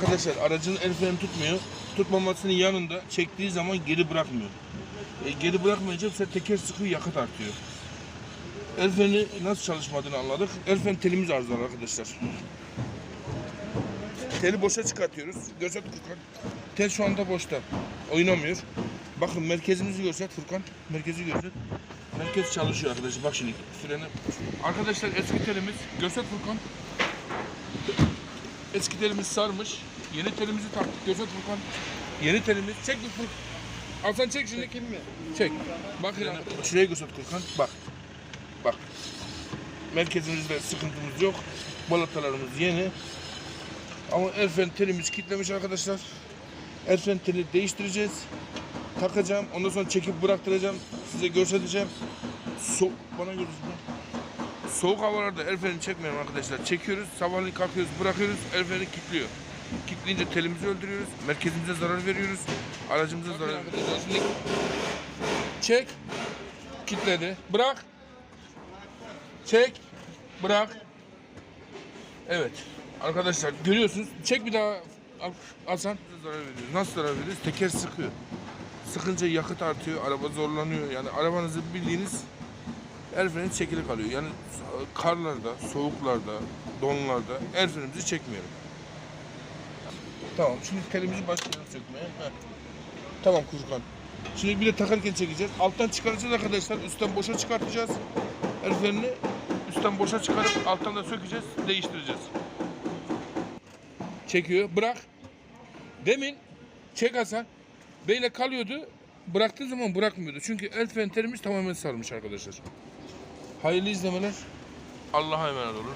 Arkadaşlar aracın el freni tutmuyor. Tutmamasının yanında çektiği zaman geri bırakmıyor. E, geri bırakmayınca bu sefer teker sıkıyor, yakıt artıyor. El freni nasıl çalışmadığını anladık. El freni telimiz arızalı arkadaşlar. Teli boşa çıkartıyoruz. Gözet Furkan. Tel şu anda boşta. Oynamıyor. Bakın merkezimizi göster Furkan. Merkezi göster. Merkez çalışıyor arkadaşlar. Bak şimdi freni. Arkadaşlar eski telimiz göster Furkan. Eski telimiz sarmış. Yeni telimizi taktık. Göster Furkan. Yeni telimiz. Çek bir Furkan. Hasan çek şimdi. Çekeyim mi? Çek. Bak yani. Şuraya göster Furkan. Bak. Bak. Merkezimizde sıkıntımız yok. Balatalarımız yeni. Ama el fren telimiz kilitlemiş arkadaşlar. El fren teli değiştireceğiz. Takacağım. Ondan sonra çekip bıraktıracağım. Size göstereceğim. So bana görürsün. Soğuk havalarda el freni çekmiyorum arkadaşlar. Çekiyoruz. Sabahleyin kalkıyoruz, bırakıyoruz. El freni kilitliyor. Kilitleyince telimizi öldürüyoruz. Merkezimize zarar veriyoruz. Aracımıza zarar veriyoruz. Şimdi çek. Kilitledi. Bırak. Çek. Bırak. Evet. Arkadaşlar görüyorsunuz. Çek bir daha Hasan. Zarar veriyoruz. Nasıl zarar veriyoruz? Teker sıkıyor. Sıkınca yakıt artıyor. Araba zorlanıyor. Yani arabanızı bildiğiniz el freni çekili kalıyor. Yani karlarda, soğuklarda, donlarda el frenimizi çekmiyorum. Tamam. Şimdi telimizi başlayalım sökmeye. Heh. Tamam Kurkan. Şimdi bir de takarken çekeceğiz. Alttan çıkaracağız arkadaşlar. Üstten boşa çıkartacağız. El frenini üstten boşa çıkarıp alttan da sökeceğiz. Değiştireceğiz. Çekiyor. Bırak. Demin çek Hasan. Böyle kalıyordu. Bıraktığı zaman bırakmıyordu. Çünkü el fren telimiz tamamen sarmış arkadaşlar. Hayırlı izlemeler. Allah'a emanet olun.